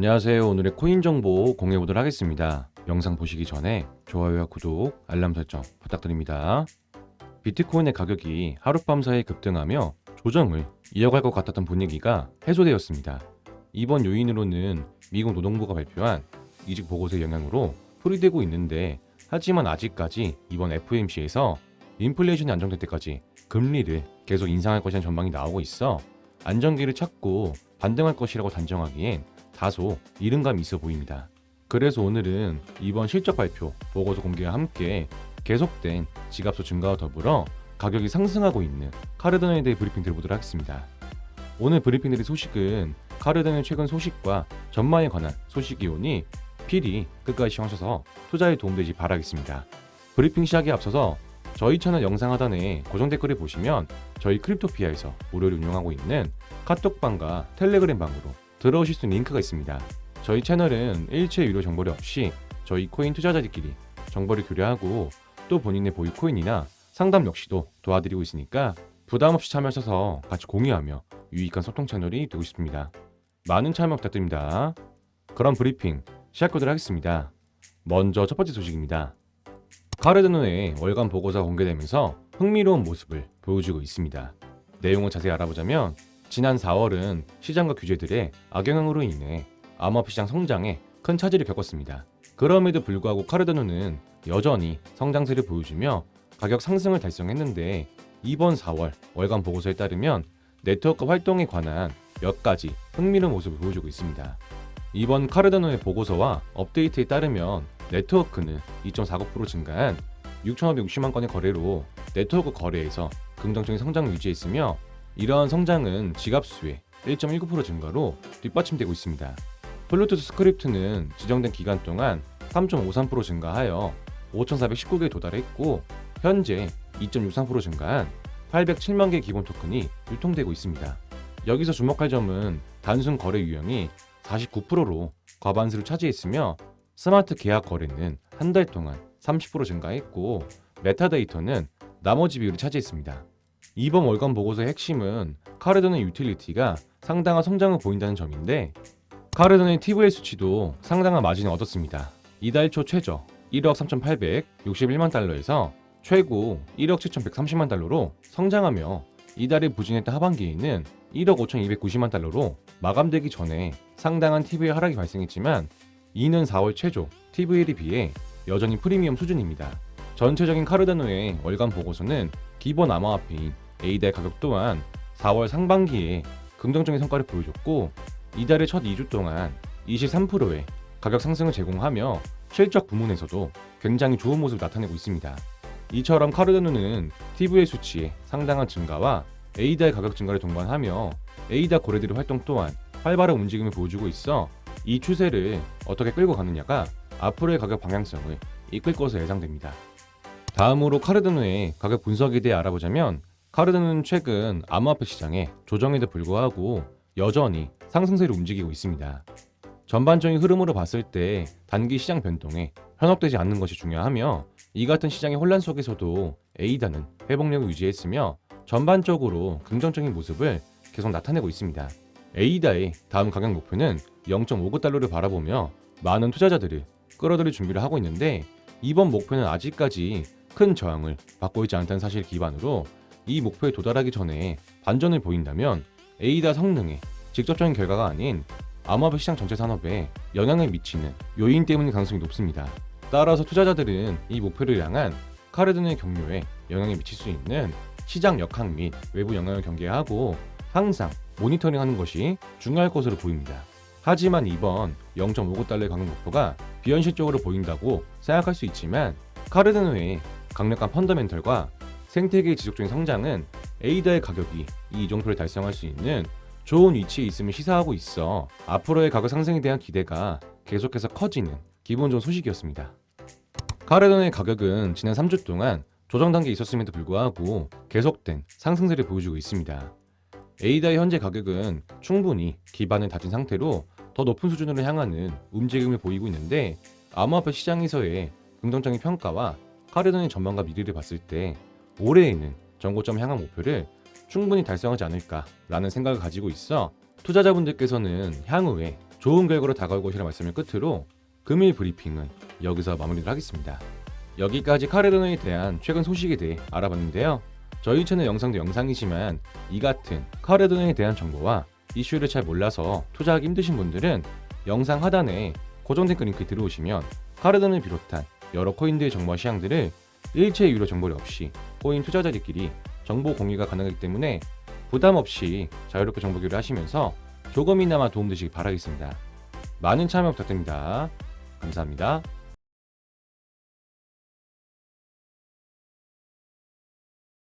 안녕하세요. 오늘의 코인 정보 공유해 보도록 하겠습니다. 영상 보시기 전에 좋아요와 구독, 알람 설정 부탁드립니다. 비트코인의 가격이 하룻밤 사이에 급등하며 조정을 이어갈 것 같았던 분위기가 해소되었습니다. 이번 요인으로는 미국 노동부가 발표한 이직 보고서의 영향으로 풀이되고 있는데 하지만 아직까지 이번 FOMC에서 인플레이션이 안정될 때까지 금리를 계속 인상할 것이라는 전망이 나오고 있어 안정기를 찾고 반등할 것이라고 단정하기엔 다소 이른감이 있어 보입니다. 그래서 오늘은 이번 실적 발표, 보고서 공개와 함께 계속된 지갑수 증가와 더불어 가격이 상승하고 있는 카르다노에 대해 브리핑 드려보도록 하겠습니다. 오늘 브리핑 드릴 소식은 카르다노의 최근 소식과 전망에 관한 소식이 오니 필히 끝까지 시청하셔서 투자에 도움되지 바라겠습니다. 브리핑 시작에 앞서서 저희 채널 영상 하단에 고정 댓글을 보시면 저희 크립토피아에서 무료로 운영하고 있는 카톡방과 텔레그램 방으로 들어오실 수 있는 링크가 있습니다. 저희 채널은 일체 유료 정보료 없이 저희 코인 투자자들끼리 정보를 교류하고 또 본인의 보유 코인이나 상담 역시도 도와드리고 있으니까 부담 없이 참여하셔서 같이 공유하며 유익한 소통 채널이 되고 싶습니다. 많은 참여 부탁드립니다. 그럼 브리핑 시작하도록 하겠습니다. 먼저 첫 번째 소식입니다. 카르드노의 월간 보고서가 공개되면서 흥미로운 모습을 보여주고 있습니다. 내용을 자세히 알아보자면 지난 4월은 시장과 규제들의 악영향으로 인해 암호화폐 시장 성장에 큰 차질을 겪었습니다. 그럼에도 불구하고 카르드노는 여전히 성장세를 보여주며 가격 상승을 달성했는데 이번 4월 월간 보고서에 따르면 네트워크 활동에 관한 몇 가지 흥미로운 모습을 보여주고 있습니다. 이번 카르다노의 보고서와 업데이트에 따르면 네트워크는 2.49% 증가한 6,560만 건의 거래로 네트워크 거래에서 긍정적인 성장을 유지했으며 이러한 성장은 지갑 수의 1.19% 증가로 뒷받침되고 있습니다. 블루투스 스크립트는 지정된 기간 동안 3.53% 증가하여 5,419개에 도달했고 현재 2.63% 증가한 807만 개의 기본 토큰이 유통되고 있습니다. 여기서 주목할 점은 단순 거래 유형이 49%로 과반수를 차지했으며 스마트 계약 거래는 한 달 동안 30% 증가했고 메타데이터는 나머지 비율을 차지했습니다. 이번 월간 보고서의 핵심은 카르도의 유틸리티가 상당한 성장을 보인다는 점인데 카르도의 TVL 수치도 상당한 마진을 얻었습니다. 이달 초 최저 1억 3,861만 달러에서 최고 1억 7,130만 달러로 성장하며 이달에 부진했던 하반기에는 1억 5,290만 달러로 마감되기 전에 상당한 TVL 하락이 발생했지만 이는 4월 최저 TVL에 비해 여전히 프리미엄 수준입니다. 전체적인 카르다노의 월간 보고서는 기본 암호화폐인 A달 가격 또한 4월 상반기에 긍정적인 성과를 보여줬고 이달의 첫 2주 동안 23%의 가격 상승을 제공하며 실적 부문에서도 굉장히 좋은 모습을 나타내고 있습니다. 이처럼 카르다노는 TV의 수치의 상당한 증가와 A달 가격 증가를 동반하며 A달 거래들의 활동 또한 활발한 움직임을 보여주고 있어 이 추세를 어떻게 끌고 가느냐가 앞으로의 가격 방향성을 이끌 것으로 예상됩니다. 다음으로 카르다노의 가격 분석에 대해 알아보자면 카르다노는 최근 암호화폐 시장의 조정에도 불구하고 여전히 상승세를 움직이고 있습니다. 전반적인 흐름으로 봤을 때 단기 시장 변동에 현혹되지 않는 것이 중요하며 이 같은 시장의 혼란 속에서도 에이다는 회복력을 유지했으며 전반적으로 긍정적인 모습을 계속 나타내고 있습니다. 에이다의 다음 가격 목표는 0.59달러를 바라보며 많은 투자자들을 끌어들일 준비를 하고 있는데 이번 목표는 아직까지 큰 저항을 받고 있지 않다는 사실 기반으로 이 목표에 도달하기 전에 반전을 보인다면 에이다 성능에 직접적인 결과가 아닌 암호화폐 시장 전체 산업에 영향을 미치는 요인 때문일 가능성이 높습니다. 따라서 투자자들은 이 목표를 향한 카르든의 경로에 영향을 미칠 수 있는 시장 역학 및 외부 영향을 경계하고 항상 모니터링하는 것이 중요할 것으로 보입니다. 하지만 이번 0.59달러의 가격 목표가 비현실적으로 보인다고 생각할 수 있지만 카르드노의 강력한 펀더멘털과 생태계의 지속적인 성장은 에이다의 가격이 이 이정표를 달성할 수 있는 좋은 위치에 있음을 시사하고 있어 앞으로의 가격 상승에 대한 기대가 계속해서 커지는 기분 좋은 소식이었습니다. 카르돈의 가격은 지난 3주 동안 조정 단계에 있었음에도 불구하고 계속된 상승세를 보여주고 있습니다. 에이다의 현재 가격은 충분히 기반을 다진 상태로 더 높은 수준으로 향하는 움직임을 보이고 있는데 암호화폐 시장에서의 긍정적인 평가와 카르돈의 전망과 미래를 봤을 때 올해에는 전고점 향한 목표를 충분히 달성하지 않을까라는 생각을 가지고 있어 투자자분들께서는 향후에 좋은 결과로 다가올 것이라 말씀을 끝으로 금일 브리핑은 여기서 마무리를 하겠습니다. 여기까지 카르도노에 대한 최근 소식에 대해 알아봤는데요. 저희 채널 영상도 영상이지만 이 같은 카르도노에 대한 정보와 이슈를 잘 몰라서 투자하기 힘드신 분들은 영상 하단에 고정된 링크 들어오시면 카르도노를 비롯한 여러 코인들의 정보와 시향들을 일체 유료 정보료 없이 코인 투자자들끼리 정보 공유가 가능하기 때문에 부담 없이 자유롭게 정보 교류를 하시면서 조금이나마 도움되시기 바라겠습니다. 많은 참여 부탁드립니다. 감사합니다.